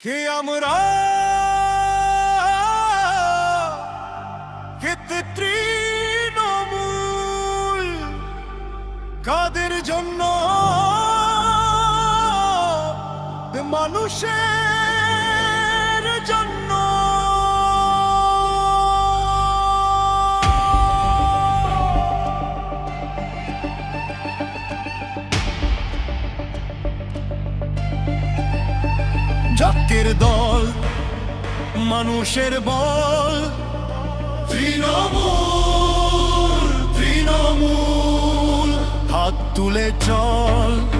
কে আমরা খেতে তৃণমূল কাদের জন্য মানুষের জন্য জাতির দল মানুষের বল। তৃণমূল তৃণমূল হাত তুলে চল।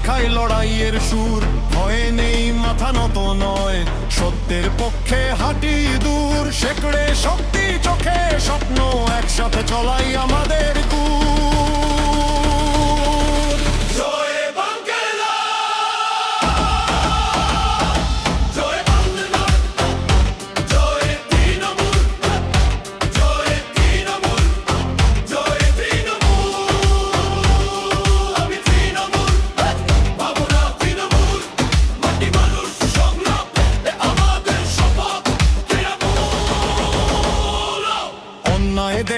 শেখায় লড়াইয়ের সুর। ভয়ে নেই, মাথা নত নয়। সত্যের পক্ষে হাঁটি দূর। শেকড়ে শক্তি, চোখে স্বপ্ন। একসাথে চলাই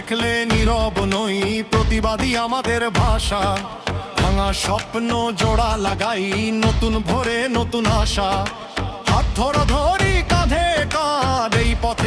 দেখলে নীরব নই, প্রতিবাদী আমাদের ভাষা। ভাঙা স্বপ্ন জোড়া লাগাই, নতুন ভরে নতুন আশা। হাত ধরা ধরি কাঁধে কাঁধ, এই পথেই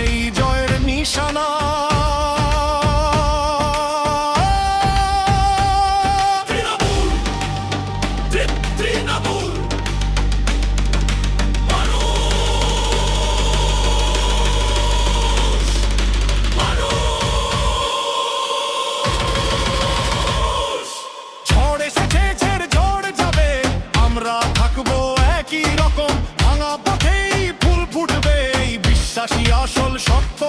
পথেই ফুল ফুটবে বিশ্বাসী আসল সত্য।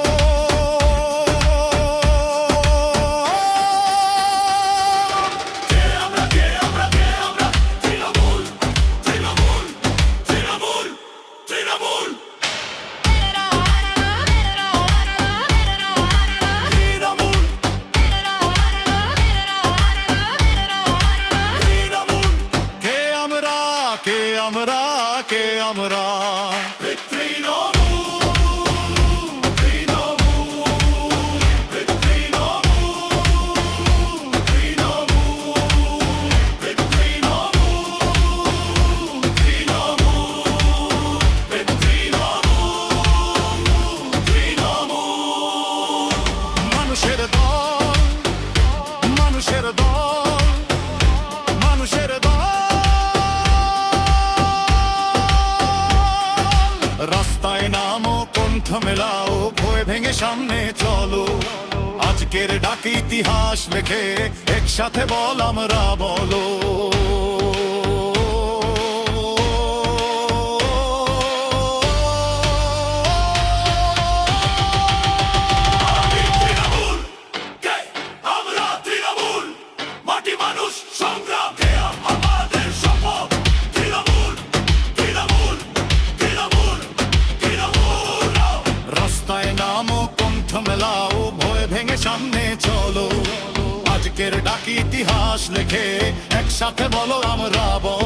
আমরা কে আমরা? কণ্ঠ মেলাও ভয়ে ভেঙে সামনে চলো। আজকের ডাকে ইতিহাস লেখে, একসাথে বল আমরা বলো। মানুষ, সংগ্রাম। নামো কণ্ঠ মেলাও ভয় ভেঙে সামনে চলো। আজকের ডাক ইতিহাস লেখে, একসাথে বলো আমরা বলো।